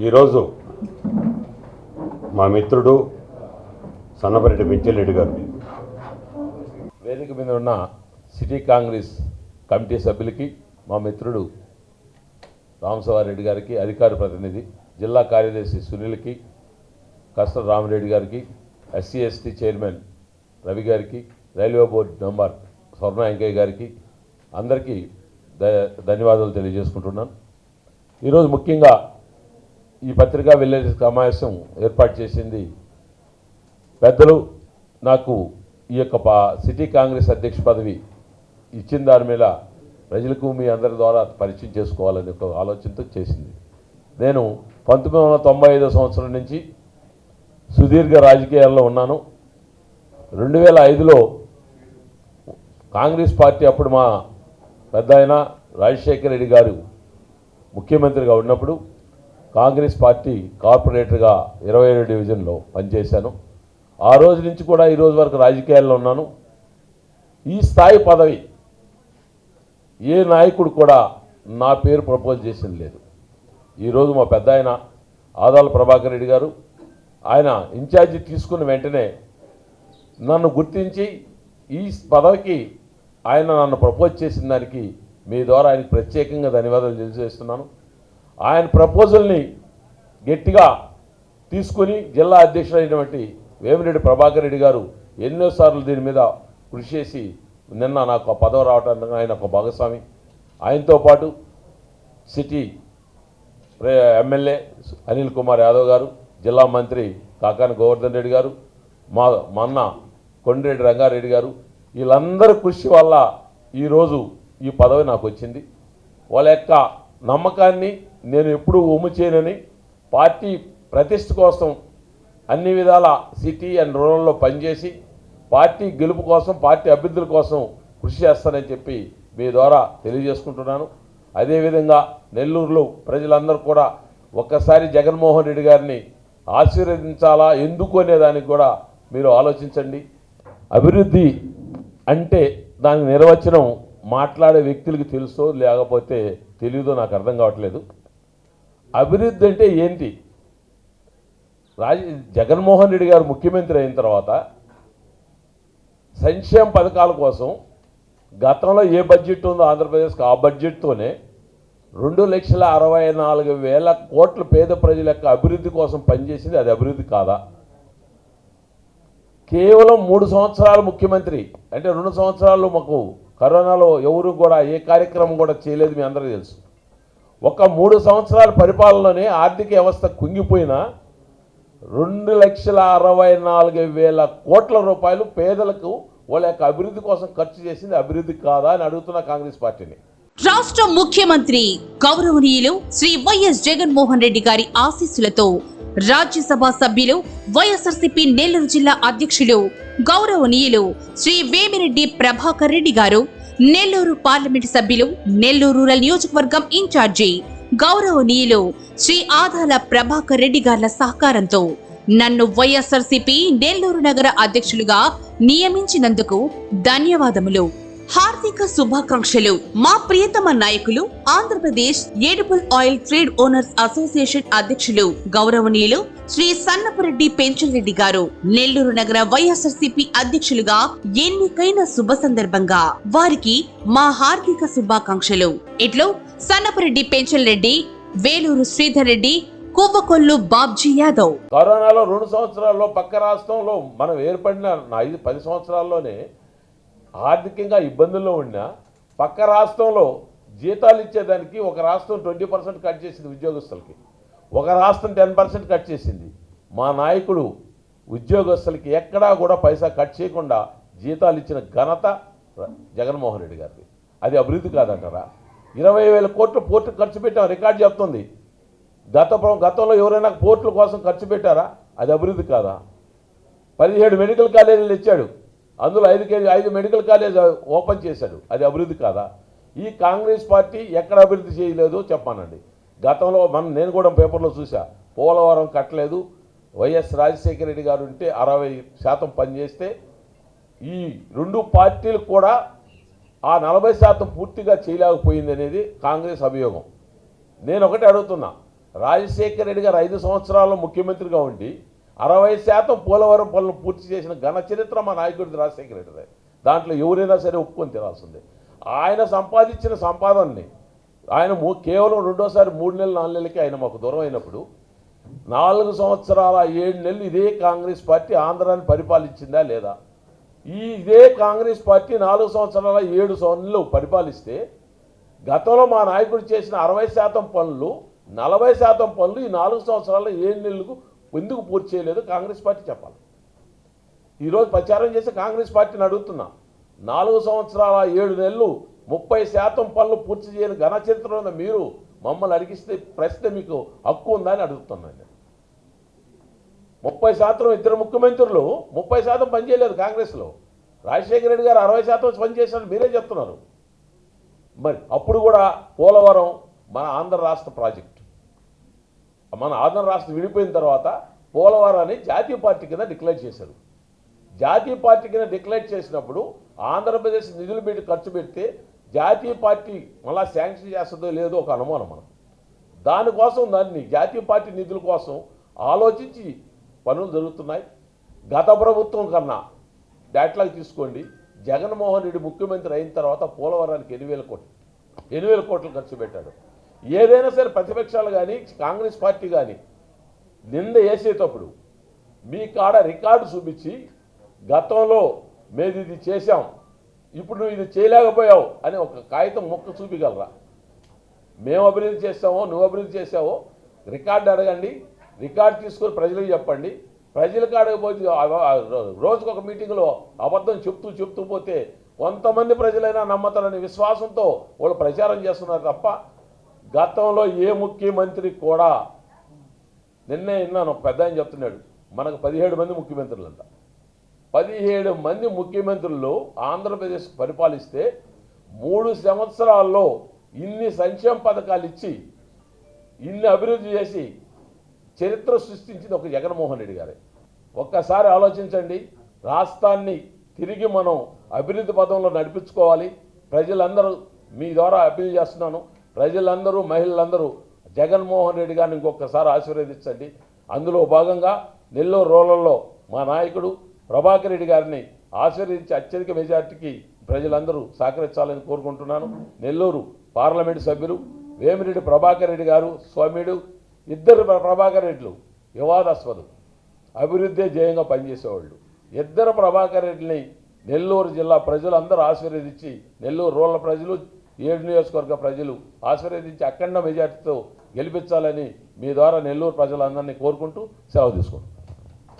ఈరోజు మా మిత్రుడు సన్నపరెడ్డి పెంచెరెడ్డి గారు. వేదిక మీద ఉన్న సిటీ కాంగ్రెస్ కమిటీ సభ్యులకి మా మిత్రుడు రామసవారెడ్డి గారికి అధికార ప్రతినిధి జిల్లా కార్యదర్శి సునీల్కి కష్ట రామిరెడ్డి గారికి ఎస్సీ ఎస్టీ చైర్మన్ రవి గారికి railway board member Swarna Venkaiah గారికి అందరికీ ధన్యవాదాలు తెలియజేసుకుంటున్నాను. ఈరోజు ముఖ్యంగా ఈ పత్రికా విలేజ్ సమావేశం ఏర్పాటు చేసింది పెద్దలు నాకు ఈ యొక్క పా సిటీ కాంగ్రెస్ అధ్యక్ష పదవి ఇచ్చిన దాని మీద ప్రజలకు మీ అందరి ద్వారా పరిచయం చేసుకోవాలని ఒక ఆలోచనతో చేసింది. నేను పంతొమ్మిది వందల తొంభై ఐదో సంవత్సరం నుంచి సుదీర్ఘ రాజకీయాల్లో ఉన్నాను. రెండు వేల ఐదులో కాంగ్రెస్ పార్టీ అప్పుడు మా పెద్ద ఆయన రాజశేఖర రెడ్డి గారు ముఖ్యమంత్రిగా ఉన్నప్పుడు కాంగ్రెస్ పార్టీ కార్పొరేటర్గా ఇరవై ఏడు డివిజన్లో పనిచేశాను. ఆ రోజు నుంచి కూడా ఈ రోజు వరకు రాజకీయాల్లో ఉన్నాను. ఈ స్థాయి పదవి ఏ నాయకుడు కూడా నా పేరు ప్రపోజ్ చేసింది లేదు. ఈరోజు మా పెద్ద ఆయన ఆదాల ప్రభాకర్ రెడ్డి గారు ఆయన ఇన్ఛార్జి తీసుకున్న వెంటనే నన్ను గుర్తించి ఈ పదవికి ఆయన నన్ను ప్రపోజ్ చేసిన దానికి మీ ద్వారా ఆయనకు ప్రత్యేకంగా ధన్యవాదాలు తెలియజేస్తున్నాను. ఆయన ప్రపోజల్ని గట్టిగా తీసుకుని జిల్లా అధ్యక్షుడైనటువంటి వేమిరెడ్డి ప్రభాకర్ రెడ్డి గారు ఎన్నోసార్లు దీని మీద కృషి చేసి నిన్న నాకు ఆ పదవి రావడానికి ఆయన ఒక భాగస్వామి. ఆయనతో పాటు సిటీ ఎమ్మెల్యే అనిల్ కుమార్ యాదవ్ గారు జిల్లా మంత్రి కాకాని గోవర్ధన్ రెడ్డి గారు మా మా అన్న కొండిరెడ్డి రంగారెడ్డి గారు వీళ్ళందరి కృషి వల్ల ఈరోజు ఈ పదవి నాకు వచ్చింది. వాళ్ళ యొక్క నమ్మకాన్ని నేను ఎప్పుడూ ఒమ్ము చేయనని పార్టీ ప్రతిష్ట కోసం అన్ని విధాల సిటీ అండ్ రూరల్లో పనిచేసి పార్టీ గెలుపు కోసం పార్టీ అభ్యర్థుల కోసం కృషి చేస్తానని చెప్పి మీ ద్వారా తెలియజేసుకుంటున్నాను. అదేవిధంగా నెల్లూరులో ప్రజలందరూ కూడా ఒక్కసారి జగన్మోహన్ రెడ్డి గారిని ఆశీర్వదించాలా? ఎందుకు అనే దానికి కూడా మీరు ఆలోచించండి. అభివృద్ధి అంటే దాని నిర్వచనం మాట్లాడే వ్యక్తులకి తెలుసో లేకపోతే తెలియదో నాకు అర్థం కావట్లేదు. అభివృద్ధి అంటే ఏంటి? రాజ జగన్మోహన్ రెడ్డి గారు ముఖ్యమంత్రి అయిన తర్వాత సంక్షేమ పథకాల కోసం గతంలో ఏ బడ్జెట్ ఉందో ఆంధ్రప్రదేశ్కి ఆ బడ్జెట్తోనే రెండు లక్షల అరవై నాలుగు వేల కోట్ల పేద ప్రజల యొక్క అభివృద్ధి కోసం పనిచేసింది అది అభివృద్ధి కాదా? కేవలం మూడు సంవత్సరాలు ముఖ్యమంత్రి. అంటే రెండు సంవత్సరాలు మాకు కరోనాలో ఎవరు కూడా ఏ కార్యక్రమం కూడా చేయలేదు మీ అందరికీ తెలుసు. ఒక మూడు సంవత్సరాల పరిపాలనలోనే ఆర్థిక వ్యవస్థ కుంగిపోయినా రెండు లక్షల అరవై నాలుగు వేల కోట్ల రూపాయలు పేదలకు వాళ్ళ యొక్క అభివృద్ధి కోసం ఖర్చు చేసింది అభివృద్ధి కాదా అని అడుగుతున్న కాంగ్రెస్ పార్టీని. రాష్ట్ర ముఖ్యమంత్రి గౌరవనీయులు శ్రీ వైఎస్ జగన్మోహన్ రెడ్డి గారి ఆశీస్సులతో రాజ్యసభ సభ్యులు వైఎస్ఆర్సీపీ నెల్లూరు జిల్లా అధ్యక్షులు గౌరవనీయులు శ్రీ వేమిరెడ్డి ప్రభాకర్ రెడ్డి గారు నెల్లూరు పార్లమెంట్ సభ్యులు నెల్లూరు రూరల్ నియోజకవర్గం ఇన్ఛార్జి గౌరవనీయులు శ్రీ ఆదాల ప్రభాకర్ రెడ్డి గార్ల సహకారంతో నన్ను వైఎస్ఆర్సీపీ నెల్లూరు నగర అధ్యక్షులుగా నియమించినందుకు ధన్యవాదములు. హార్దిక శుభాకాంక్షలు. మా ప్రియతమ నాయకులు Andhra Pradesh edible oil trade owners association అధ్యక్షులు గౌరవనీయులు శ్రీ సన్నపరెడ్డి పెంచలరెడ్డి గారు నెల్లూరు నగర వైఎస్ఆర్సీపీ అధ్యక్షులుగా ఎన్నికైన శుభ సందర్భంగా. వారికి మా హార్దిక శుభాకాంక్షలు. ఇట్లో సన్నపరెడ్డి పెంచలరెడ్డి వేలూరు శ్రీధర్ రెడ్డి కువ్వకొల్లు బాబ్జీ యాదవ్. కరోనాలో రెండు సంవత్సరాల్లో పక్క రాష్ట్రంలో మనం ఏర్పడిన ఐదు పది సంవత్సరాల్లోనే ఆర్థికంగా ఇబ్బందుల్లో ఉన్నా పక్క రాష్ట్రంలో జీతాలు ఇచ్చేదానికి ఒక రాష్ట్రం ట్వంటీ పర్సెంట్ కట్ చేసింది ఉద్యోగస్తులకి. ఒక రాష్ట్రం టెన్ పర్సెంట్ కట్ చేసింది. మా నాయకుడు ఉద్యోగస్తులకి ఎక్కడా కూడా పైసా కట్ చేయకుండా జీతాలు ఇచ్చిన ఘనత జగన్మోహన్ రెడ్డి గారిది. అది అభివృద్ధి కాదంటారా? ఇరవై వేల కోట్లు పోర్టు ఖర్చు పెట్టాం రికార్డు చెప్తుంది. గత గతంలో ఎవరైనా పోర్టుల కోసం ఖర్చు పెట్టారా? అది అభివృద్ధి కాదా? పదిహేడు మెడికల్ కాలేజీలు ఇచ్చాడు. అందులో ఐదు కేజీ ఐదు మెడికల్ కాలేజ్ ఓపెన్ చేశాడు. అది అభివృద్ధి కాదా? ఈ కాంగ్రెస్ పార్టీ ఎక్కడ అభివృద్ధి చేయలేదో చెప్పానండి. గతంలో మనం నేను కూడా పేపర్లో చూసా పోలవరం కట్టలేదు. వైఎస్ రాజశేఖర రెడ్డి గారు ఉంటే అరవై శాతం పనిచేస్తే ఈ రెండు పార్టీలు కూడా ఆ నలభై శాతం పూర్తిగా చేయలేకపోయింది అనేది కాంగ్రెస్ అభియోగం. నేను ఒకటి అడుగుతున్నా రాజశేఖర రెడ్డి గారు ఐదు సంవత్సరాల్లో ముఖ్యమంత్రిగా ఉండి అరవై శాతం పోలవరం పనులు పూర్తి చేసిన ఘన చరిత్ర మా నాయకుడిది రాజశేఖర రెడ్డిదే దాంట్లో ఎవరైనా సరే ఒప్పుకొని తినాల్సిందే. ఆయన సంపాదించిన సంపాదనని ఆయన కేవలం రెండోసారి మూడు నెలలు నాలుగు నెలలకి ఆయన మాకు దూరం అయినప్పుడు నాలుగు సంవత్సరాల ఏడు నెలలు ఇదే కాంగ్రెస్ పార్టీ ఆంధ్రాన్ని పరిపాలించిందా లేదా? ఈ ఇదే కాంగ్రెస్ పార్టీ నాలుగు సంవత్సరాల ఏడు నెలలు పరిపాలిస్తే గతంలో మా నాయకుడు చేసిన అరవై శాతం పనులు నలభై శాతం పనులు ఈ నాలుగు సంవత్సరాల ఏడు నెలలకు ఎందుకు పూర్తి చేయలేదు? కాంగ్రెస్ పార్టీ చెప్పాలి. ఈరోజు ప్రచారం చేసి కాంగ్రెస్ పార్టీని అడుగుతున్నా. నాలుగు సంవత్సరాల ఏడు నెలలు ముప్పై శాతం పనులు పూర్తి చేయని ఘన చరిత్ర ఉన్న మీరు మమ్మల్ని అడిగిస్తే ప్రశ్న మీకు హక్కు ఉందా అని అడుగుతున్నాను నేను. ముప్పై శాతం ఇద్దరు ముఖ్యమంత్రులు ముప్పై శాతం పనిచేయలేదు కాంగ్రెస్లో. రాజశేఖర రెడ్డి గారు అరవై శాతం పనిచేసినట్టు మీరే చెప్తున్నారు. మరి అప్పుడు కూడా పోలవరం మన ఆంధ్ర రాష్ట్ర ప్రాజెక్టు. మన ఆంధ్ర రాష్ట్రం విడిపోయిన తర్వాత పోలవరాన్ని జాతీయ పార్టీ కింద డిక్లేర్ చేశారు. జాతీయ పార్టీ కింద డిక్లేర్ చేసినప్పుడు ఆంధ్రప్రదేశ్ నిధులు పెట్టి ఖర్చు పెడితే జాతీయ పార్టీ మళ్ళా శాంక్షన్ చేస్తుందో లేదో ఒక అనుమానం మనం దానికోసం దాన్ని జాతీయ పార్టీ నిధుల కోసం ఆలోచించి పనులు జరుగుతున్నాయి. గత ప్రభుత్వం కన్నా దాట్లాగా తీసుకోండి. జగన్మోహన్ రెడ్డి ముఖ్యమంత్రి అయిన తర్వాత పోలవరానికి ఎనిమిది వేల కోట్లు ఎనిమిది వేల కోట్లు ఖర్చు పెట్టాడు. ఏదైనా సరే ప్రతిపక్షాలు కానీ కాంగ్రెస్ పార్టీ కానీ నింద వేసేటప్పుడు మీ కాడ రికార్డు చూపించి గతంలో మేము ఇది చేశాం ఇప్పుడు నువ్వు ఇది చేయలేకపోయావు అని ఒక కాగితం మొక్క చూపించగలరా? మేము అభివృద్ధి చేస్తామో నువ్వు అభివృద్ధి చేసావో రికార్డు అడగండి రికార్డు తీసుకొని ప్రజలకు చెప్పండి. ప్రజలకు అడగపోతే రోజుకొక రోజుకు ఒక మీటింగ్లో అబద్ధం చెప్తూ చెప్తూ పోతే కొంతమంది ప్రజలైనా నమ్మతారని విశ్వాసంతో వాళ్ళు ప్రచారం చేస్తున్నారు తప్ప గతంలో ఏ ముఖ్యమంత్రి కూడా నిన్నే విన్నాను పెద్ద ఆయన చెప్తున్నాడు మనకు పదిహేడు మంది ముఖ్యమంత్రులంట. పదిహేడు మంది ముఖ్యమంత్రులు ఆంధ్రప్రదేశ్ పరిపాలిస్తే మూడు సంవత్సరాల్లో ఇన్ని సంక్షేమ పథకాలు ఇచ్చి ఇన్ని అభివృద్ధి చేసి చరిత్ర సృష్టించింది ఒక జగన్మోహన్ రెడ్డి గారే. ఒక్కసారి ఆలోచించండి రాష్ట్రాన్ని తిరిగి మనం అభివృద్ధి పదంలో నడిపించుకోవాలి. ప్రజలందరూ మీ ద్వారా అప్పీల్ చేస్తున్నాను. ప్రజలందరూ మహిళలందరూ జగన్మోహన్ రెడ్డి గారిని ఇంకొకసారి ఆశీర్వదించండి. అందులో భాగంగా నెల్లూరు రోలల్లో మా నాయకుడు ప్రభాకర్ రెడ్డి గారిని ఆశీర్వదించి అత్యధిక మెజార్టీకి ప్రజలందరూ సహకరించాలని కోరుకుంటున్నాను. నెల్లూరు పార్లమెంటు సభ్యులు వేమిరెడ్డి ప్రభాకర్ రెడ్డి గారు స్వామిడు ఇద్దరు ప్రభాకర్ రెడ్లు వివాదాస్పదం. అభివృద్ధి జయంగా పనిచేసేవాళ్ళు. ఇద్దరు ప్రభాకర్ రెడ్డిని నెల్లూరు జిల్లా ప్రజలందరూ ఆశీర్వదించి నెల్లూరు రూరల్ ప్రజలు ఏడు నియోజకవర్గ ప్రజలు ఆశీర్వదించి అఖండ మెజార్టీతో గెలిపించాలని మీ ద్వారా నెల్లూరు ప్రజలందరినీ కోరుకుంటూ సెలవు తీసుకుంటున్నాను.